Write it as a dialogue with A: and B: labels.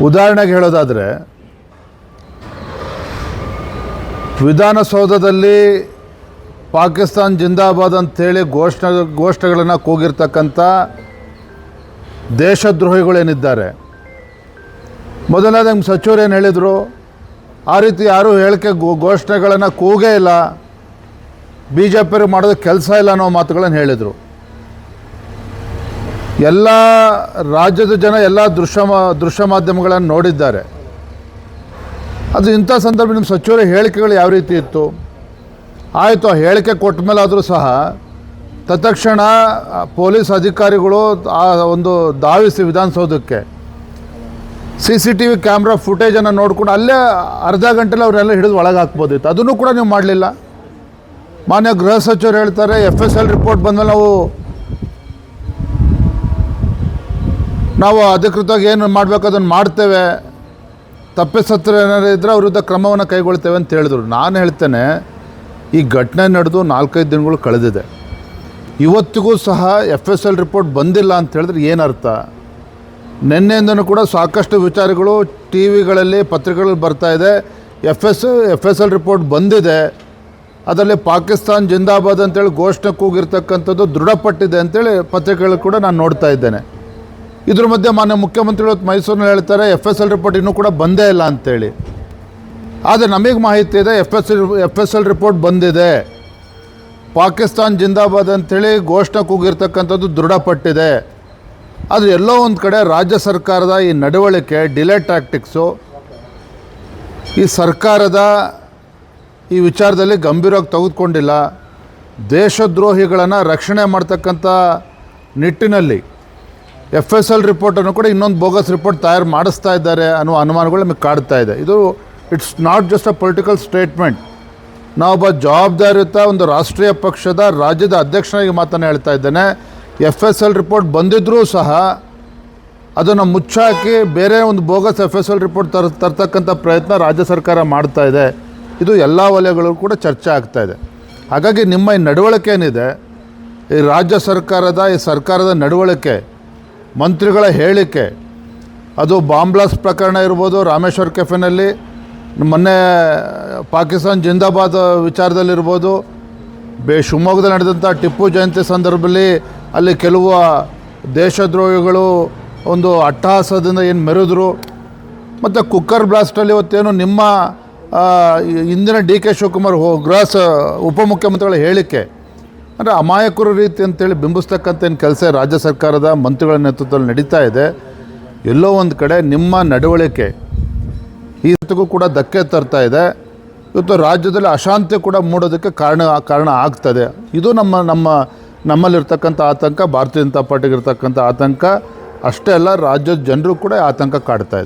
A: ಉದಾಹರಣೆಗೆ ಹೇಳೋದಾದರೆ, ವಿಧಾನಸೌಧದಲ್ಲಿ ಪಾಕಿಸ್ತಾನ್ ಜಿಂದಾಬಾದ್ ಅಂತೇಳಿ ಘೋಷಣೆ, ಘೋಷಣೆಗಳನ್ನು ಕೂಗಿರ್ತಕ್ಕಂಥ ದೇಶದ್ರೋಹಿಗಳೇನಿದ್ದಾರೆ. ಮೊದಲನೇದಂಗೆ ಸಚಿವರು ಏನು ಹೇಳಿದರು? ಆ ರೀತಿ ಯಾರೂ ಹೇಳಿಕೆ ಘೋಷಣೆಗಳನ್ನು ಕೂಗೇ ಇಲ್ಲ. ಬಿ ಜೆ ಪಿಯವರು ಮಾಡೋದು ಕೆಲಸ ಇಲ್ಲ ಅನ್ನೋ ಮಾತುಗಳನ್ನು ಹೇಳಿದರು. ಎಲ್ಲ ರಾಜ್ಯದ ಜನ ಎಲ್ಲ ದೃಶ್ಯ ದೃಶ್ಯ ಮಾಧ್ಯಮಗಳನ್ನು ನೋಡಿದ್ದಾರೆ. ಅದು ಇಂಥ ಸಂದರ್ಭ ನಿಮ್ಮ ಸಚಿವರ ಹೇಳಿಕೆಗಳು ಯಾವ ರೀತಿ ಇತ್ತು? ಆಯಿತು, ಆ ಹೇಳಿಕೆ ಕೊಟ್ಟ ಮೇಲಾದರೂ ಸಹ ತತ್ಕ್ಷಣ ಪೊಲೀಸ್ ಅಧಿಕಾರಿಗಳು ಆ ಒಂದು ಧಾವಿಸಿ ವಿಧಾನಸೌಧಕ್ಕೆ C C T V camera ಫುಟೇಜನ್ನು ನೋಡಿಕೊಂಡು ಅಲ್ಲೇ ಅರ್ಧ ಗಂಟೆಲಿ ಅವರೆಲ್ಲ ಹಿಡಿದು ಒಳಗೆ ಹಾಕ್ಬೋದಿತ್ತು ಅದನ್ನು ಕೂಡ ನೀವು ಮಾಡಲಿಲ್ಲ. ಮಾನ್ಯ ಗೃಹ ಸಚಿವರು ಹೇಳ್ತಾರೆ, ಎಫ್ ಎಸ್ ಎಲ್ ರಿಪೋರ್ಟ್ ಬಂದಮೇಲೆ ನಾವು ನಾವು ಅಧಿಕೃತವಾಗಿ ಏನು ಮಾಡಬೇಕು ಅದನ್ನು ಮಾಡ್ತೇವೆ. ತಪ್ಪಿಸತ್ರ ಏನಾರು ಇದ್ದರೆ ಅವ್ರ ವಿರುದ್ಧ ಕ್ರಮವನ್ನು ಕೈಗೊಳ್ತೇವೆ ಅಂತ ಹೇಳಿದ್ರು. ನಾನು ಹೇಳ್ತೇನೆ, ಈ ಘಟನೆ ನಡೆದು ನಾಲ್ಕೈದು ದಿನಗಳು ಕಳೆದಿದೆ. ಇವತ್ತಿಗೂ ಸಹ ಎಫ್ ಎಸ್ ಎಲ್ ರಿಪೋರ್ಟ್ ಬಂದಿಲ್ಲ ಅಂತ ಹೇಳಿದ್ರೆ ಏನರ್ಥ ನಿನ್ನೆಯಿಂದನೂ ಕೂಡ ಸಾಕಷ್ಟು ವಿಚಾರಗಳು ಟಿ ವಿಗಳಲ್ಲಿ, ಪತ್ರಿಕೆಗಳಲ್ಲಿ ಇದೆ. F S F S L report ಬಂದಿದೆ. ಅದರಲ್ಲಿ ಪಾಕಿಸ್ತಾನ್ ಜಿಂದಾಬಾದ್ ಅಂತೇಳಿ ಘೋಷಣೆ ಕೂಗಿರ್ತಕ್ಕಂಥದ್ದು ದೃಢಪಟ್ಟಿದೆ ಅಂತೇಳಿ ಪತ್ರಿಕೆಗಳು ಕೂಡ ನಾನು ನೋಡ್ತಾ ಇದ್ದೇನೆ. ಇದ್ರ ಮಧ್ಯೆ ಮಾನ್ಯ ಮುಖ್ಯಮಂತ್ರಿಗಳು ಮೈಸೂರಿನಲ್ಲಿ ಹೇಳ್ತಾರೆ ಎಫ್ ಎಸ್ ಎಲ್ ರಿಪೋರ್ಟ್ ಇನ್ನೂ ಕೂಡ ಬಂದೇ ಇಲ್ಲ ಅಂತೇಳಿ. ಆದರೆ ನಮಗೆ ಮಾಹಿತಿ ಇದೆ F S F S L report ಬಂದಿದೆ. ಪಾಕಿಸ್ತಾನ್ ಜಿಂದಾಬಾದ್ ಅಂತೇಳಿ ಘೋಷಣೆ ಕೂಗಿರ್ತಕ್ಕಂಥದ್ದು ದೃಢಪಟ್ಟಿದೆ. ಆದರೆ ಎಲ್ಲೋ ಒಂದು ಕಡೆ ರಾಜ್ಯ ಸರ್ಕಾರದ ಈ ನಡವಳಿಕೆ ಡಿಲೇ ಟ್ಯಾಕ್ಟಿಕ್ಸು ಈ ಸರ್ಕಾರದ ಈ ವಿಚಾರದಲ್ಲಿ ಗಂಭೀರವಾಗಿ ತೆಗೆದುಕೊಂಡಿಲ್ಲ. ದೇಶದ್ರೋಹಿಗಳನ್ನು ರಕ್ಷಣೆ ಮಾಡ್ತಕ್ಕಂಥ ನಿಟ್ಟಿನಲ್ಲಿ ಎಫ್ ಎಸ್ ಎಲ್ ರಿಪೋರ್ಟನ್ನು ಕೂಡ ಇನ್ನೊಂದು ಬೋಗಸ್ ರಿಪೋರ್ಟ್ ತಯಾರು ಮಾಡಿಸ್ತಾ ಇದ್ದಾರೆ ಅನ್ನೋ ಅನುಮಾನಗಳು ನಮಗೆ ಕಾಡ್ತಾ ಇದೆ. ಇದು it's not just a political statement ನಾವೊಬ್ಬ ಜವಾಬ್ದಾರಿಯುತ ಒಂದು ರಾಷ್ಟ್ರೀಯ ಪಕ್ಷದ ರಾಜ್ಯದ ಅಧ್ಯಕ್ಷನಾಗಿ ಮಾತನ್ನು ಹೇಳ್ತಾ ಇದ್ದೇನೆ. ಎಫ್ ಎಸ್ ಎಲ್ ರಿಪೋರ್ಟ್ ಬಂದಿದ್ದರೂ ಸಹ ಅದನ್ನು ಮುಚ್ಚಾಕಿ ಬೇರೆ ಒಂದು bogus F S L report ತರ, ತರ್ತಕ್ಕಂಥ ಪ್ರಯತ್ನ ರಾಜ್ಯ ಸರ್ಕಾರ ಮಾಡ್ತಾ ಇದೆ. ಇದು ಎಲ್ಲ ವಲಯಗಳು ಕೂಡ ಚರ್ಚೆ ಆಗ್ತಾ ಇದೆ. ಹಾಗಾಗಿ ನಿಮ್ಮ ಈ ನಡವಳಿಕೆ ಏನಿದೆ? ಈ ರಾಜ್ಯ ಸರ್ಕಾರದ, ಈ ಸರ್ಕಾರದ ನಡವಳಿಕೆ ಮಂತ್ರಿಗಳ ಹೇಳಿಕೆ. ಅದು ಬಾಂಬ್ಲಾಸ್ ಪ್ರಕರಣ ಇರ್ಬೋದು, ರಾಮೇಶ್ವರ್ ಕೆಫೆನಲ್ಲಿ, ಮೊನ್ನೆ, ಪಾಕಿಸ್ತಾನ್ ಜಿಂದಾಬಾದ್ ವಿಚಾರದಲ್ಲಿರ್ಬೋದು, ಬೇ, ಶಿವಮೊಗ್ಗದಲ್ಲಿ ನಡೆದಂಥ ಟಿಪ್ಪು ಜಯಂತಿ ಸಂದರ್ಭದಲ್ಲಿ ಅಲ್ಲಿ ಕೆಲವು ದೇಶದ್ರೋಹಿಗಳು ಒಂದು ಅಟ್ಟಹಾಸದಿಂದ ಏನು ಮೆರೆದ್ರು. ಮತ್ತು ಕುಕ್ಕರ್ ಬ್ಲಾಸ್ಟಲ್ಲಿ ಇವತ್ತೇನು ನಿಮ್ಮ ಇಂದಿನ ಡಿ ಕೆ ಶಿವಕುಮಾರ್ ಗೃಹ ಉಪಮುಖ್ಯಮಂತ್ರಿಗಳ ಹೇಳಿಕೆ. ಅಂದರೆ ಅಮಾಯಕರ ರೀತಿ ಅಂತೇಳಿ ಬಿಂಬಿಸ್ತಕ್ಕಂಥ ಏನು ಕೆಲಸ ರಾಜ್ಯ ಸರ್ಕಾರದ ಮಂತ್ರಿಗಳ ನೇತೃತ್ವದಲ್ಲಿ ನಡೀತಾ ಇದೆ. ಎಲ್ಲೋ ಒಂದು ಕಡೆ ನಿಮ್ಮ ನಡವಳಿಕೆ ಈ ಹೊತ್ತಿಗೂ ಕೂಡ ಧಕ್ಕೆ ತರ್ತಾ ಇದೆ. ಇವತ್ತು ರಾಜ್ಯದಲ್ಲಿ ಅಶಾಂತಿ ಕೂಡ ಮೂಡೋದಕ್ಕೆ ಕಾರಣ ಕಾರಣ ಆಗ್ತದೆ. ಇದು ನಮ್ಮ ನಮ್ಮ, ನಮ್ಮಲ್ಲಿರ್ತಕ್ಕಂಥ ಆತಂಕ, ಭಾರತೀಯ ಜನತಾ ಪಾರ್ಟಿಗೆ ಇರ್ತಕ್ಕಂಥ ಆತಂಕ. ಅಷ್ಟೇ ಅಲ್ಲ, ರಾಜ್ಯದ ಜನರು ಕೂಡ ಆತಂಕ ಕಾಡ್ತಾ ಇದೆ.